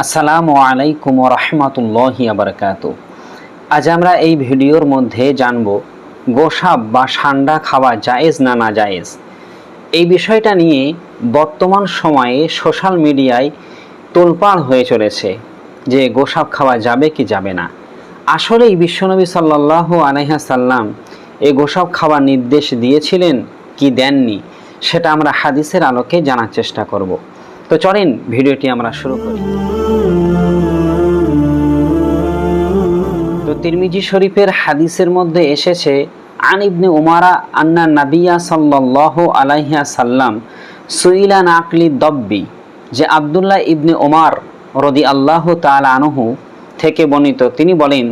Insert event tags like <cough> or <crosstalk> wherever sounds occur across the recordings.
আসসালামু আলাইকুম রহমতুল্লাহি আবরকাত আজ আমরা এই ভিডিওর মধ্যে জানব গোসাপ বা সান্ডা খাওয়া জায়েজ না না জায়েজ এই বিষয়টা নিয়ে বর্তমান সময়ে সোশ্যাল মিডিয়ায় তোলপাড় হয়ে চলেছে যে গোসাপ খাওয়া যাবে কি যাবে না। আসলে এই বিশ্বনবী সাল্লাহ আলহাসাল্লাম এই গোসাপ খাওয়ার নির্দেশ দিয়েছিলেন কি দেননি, সেটা আমরা হাদিসের আলোকে জানার চেষ্টা করব। তো চলেন, ভিডিওটি আমরা শুরু করি। তো তিরমিজি শরীফের হাদিসের মধ্যে এসেছে, আন ইবনে উমারা আন্না নাবিয়া সাল্লাহ আলাইহা সাল্লাম সুইলা নাকলি দব্বি যে আবদুল্লাহ ইবনে ওমার রদি আল্লাহ তাল আনহু থেকে বর্ণিত, তিনি বলেন,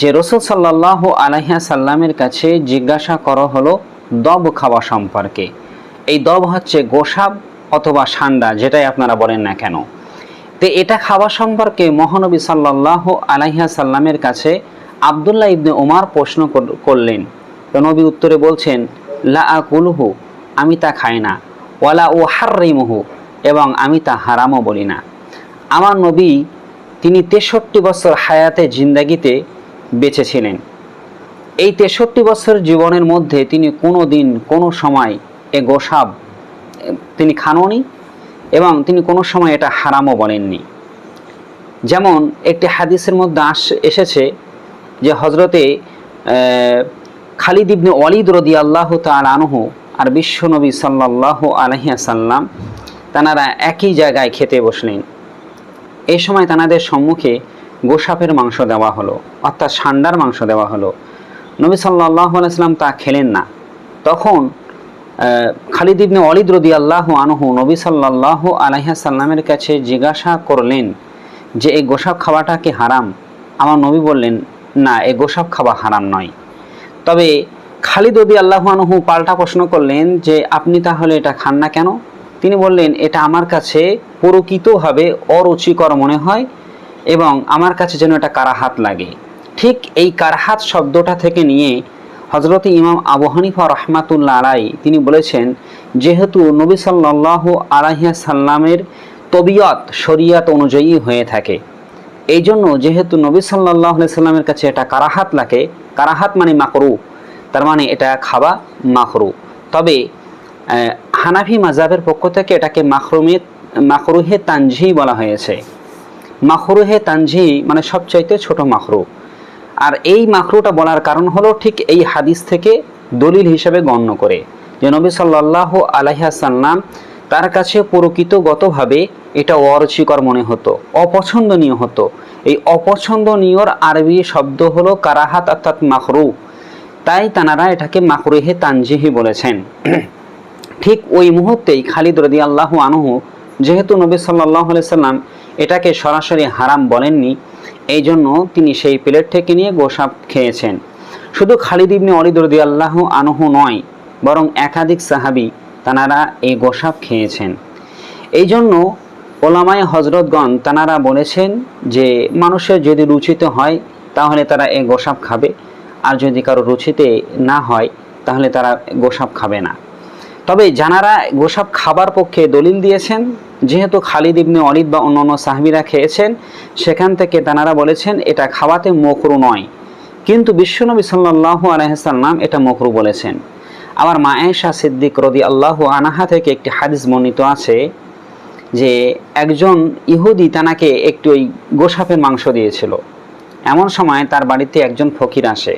যে রসুল সাল্লাহ আলাইহা সাল্লামের কাছে জিজ্ঞাসা করা হলো দব খাওয়া সম্পর্কে। এই দব হচ্ছে গোসাব অথবা সান্ডা, যেটাই আপনারা বলেন না কেন। তো এটা খাওয়া সম্পর্কে মহানবী সাল্লাহ আলাইহা সাল্লামের কাছে আবদুল্লাহ ইবনে ওমার প্রশ্ন করলেন। তো নবী উত্তরে বলছেন, লা আকুলহু, আমি তা খাই না। ওয়ালা ও হার্রিমহু এবং আমি তা হারামও বলি না। আমার নবী তিনি তেষট্টি বছর হায়াতে জিন্দাগিতে বেঁচে ছিলেন এই তেষট্টি বছর জীবনের মধ্যে তিনি কোনো দিন কোনো সময় এ গোসাব তিনি খাননি এবং তিনি কোনো সময় এটা হারামও বলেননি। যেমন একটি হাদিসের মধ্যে আস, এসেছে যে হজরতে খালিদ ইবনে ওয়ালিদ রদি আল্লাহ আনহু আর বিশ্বনবী সাল্লাহ আলহিয়া সাল্লাম তানারা একই জায়গায় খেতে বসলেন। এই সময় তানাদের সম্মুখে গোসাপের মাংস দেওয়া হলো, অর্থাৎ সান্ডার মাংস দেওয়া হলো। নবী সাল্লাহ আলাইসাল্লাম তা খেলেন না। তখন খালিদ ইবনে অলিদ রদি আল্লাহ আনহু নবী সাল্লাহ আলাইহা সাল্লামের কাছে জিজ্ঞাসা করলেন যে, এই গোসাপ খাওয়াটা কি হারাম? আমার নবী বললেন, না, এই গোসাপ খাওয়া হারাম নয়। তবে খালিদ রদি আল্লাহ আনহু পাল্টা প্রশ্ন করলেন যে, আপনি তাহলে এটা খান না কেন? তিনি বললেন, এটা আমার কাছে প্রকৃতভাবে অরুচিকর মনে হয় এবং আমার কাছে যেন এটা কারাহাত লাগে। ঠিক এই কারাহাত শব্দটা থেকে নিয়ে হজরত ইমাম আবু হানিফা রহমাতুল্লাহ আলাই তিনি বলেছেন, যেহেতু নবী সাল্লাহ আলাহিয়া সাল্লামের তবিয়ত শরিয়াত অনুযায়ী হয়ে থাকে এই জন্য যেহেতু নবী সাল্লাহ সাল্লামের কাছে এটা কারাহাত লাগে, কারাহাত মানে মাকরু, তার মানে এটা খাওয়া মাকরু। তবে হানাফি মাজাবের পক্ষ থেকে এটাকে মাখরুমে মাকরুহে তানঝি বলা হয়েছে। মাখরুহে তানঝি মানে সবচাইতে ছোট মাখরু। আর এই মাকরুটা বলার কারণ হলো ঠিক এই হাদিস থেকে দলিল হিসেবে গণ্য করে যে নবী সাল্লাহ আলাইহাসাল্লাম তার কাছে প্রকৃতগতভাবে এটা অরুচিকর মনে হতো, অপছন্দনীয় হতো। এই অপছন্দনীয়র আরবি শব্দ হলো কারাহাত অর্থাৎ মাকরু। তাই তানারা এটাকে মাকরুহে তানজিহি বলেছেন। <clears throat> ঠিক ওই মুহূর্তেই খালিদ রদি আল্লাহ আনহু যেহেতু নবী সাল্লাহ সাল্লাম এটাকে সরাসরি হারাম বলেননি এই জন্য তিনি সেই প্লেট থেকে নিয়ে গোসাপ খেয়েছেন। শুধু খালিদ ইবনে অলিদ রদি আল্লাহ আনহু নয়, বরং একাধিক সাহাবি তানারা এই গোসাপ খেয়েছেন। এই জন্য ওলামায় হজরতগণ তানারা বলেছেন যে মানুষের যদি রুচিতে হয়, তাহলে তারা এই গোসাপ খাবে, আর যদি কারও রুচিতে না হয়, তাহলে তারা গোসাপ খাবে না। তবে জানারা গোসাপ খাবার পক্ষে দলিল দিয়েছেন, যেহেতু খালিদ ইবনে অলিদ বা অন্যান্য সাহাবিরা খেয়েছেন, সেখান থেকে তানারা বলেছেন, এটা খাওয়াতে মকরু নয়। কিন্তু বিশ্বনবী সাল্লাহ আলহাম এটা মকরু বলেছেন। আবার মায়েশা সিদ্দিক রদি আল্লাহ আনাহা থেকে একটি হাদিস বর্ণিত আছে, যে একজন ইহুদি তানাকে একটি ওই গোসাপের মাংস দিয়েছিল। এমন সময় তার বাড়িতে একজন ফকির আসে।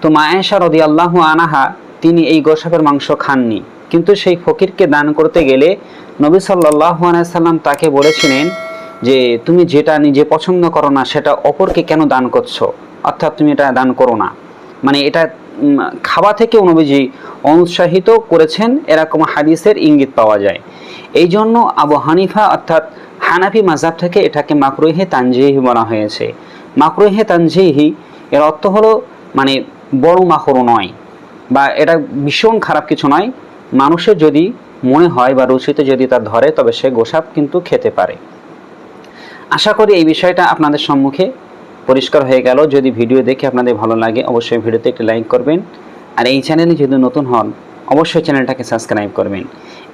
তো মায়েশা রদি আল্লাহ আনাহা, তিনি এই গোসাপের মাংস খাননি। কিন্তু সেই ফকিরকে দান করতে গেলে নবী সাল্লাহ সাল্লাম তাকে বলেছিলেন যে, তুমি যেটা নিজে পছন্দ করো না, সেটা অপরকে কেন দান করছ? অর্থাৎ তুমি এটা দান করো না। মানে এটা খাওয়া থেকে নবীজি অনুৎসাহিত করেছেন, এরকম হাদিসের ইঙ্গিত পাওয়া যায়। এই জন্য আবু হানিফা অর্থাৎ হানাফি মাজাব থেকে এটাকে মাকরুহে তানজিহি বলা হয়েছে। মাকরুহে তানজিহি, এর অর্থ হলো মানে বড় মাকরু নয় বা এটা ভীষণ খারাপ কিছু নয় মানুষের যদি মনে হয় বা রুচিতে যদি তা ধরে, তবে সে গোসাপ কিন্তু খেতে পারে। আশা করি এই বিষয়টা আপনাদের সম্মুখে পরিষ্কার হয়ে গেল। যদি ভিডিও দেখে আপনাদের ভালো লাগে, অবশ্যই ভিডিওতে একটি লাইক করবেন। আর এই চ্যানেলে যদি নতুন হন, অবশ্যই চ্যানেলটাকে সাবস্ক্রাইব করবেন।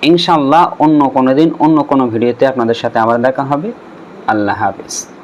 ইনশাআল্লাহ অন্য কোনো দিন, অন্য কোনো ভিডিওতে আপনাদের সাথে আবার দেখা হবে। আল্লাহ হাফিজ।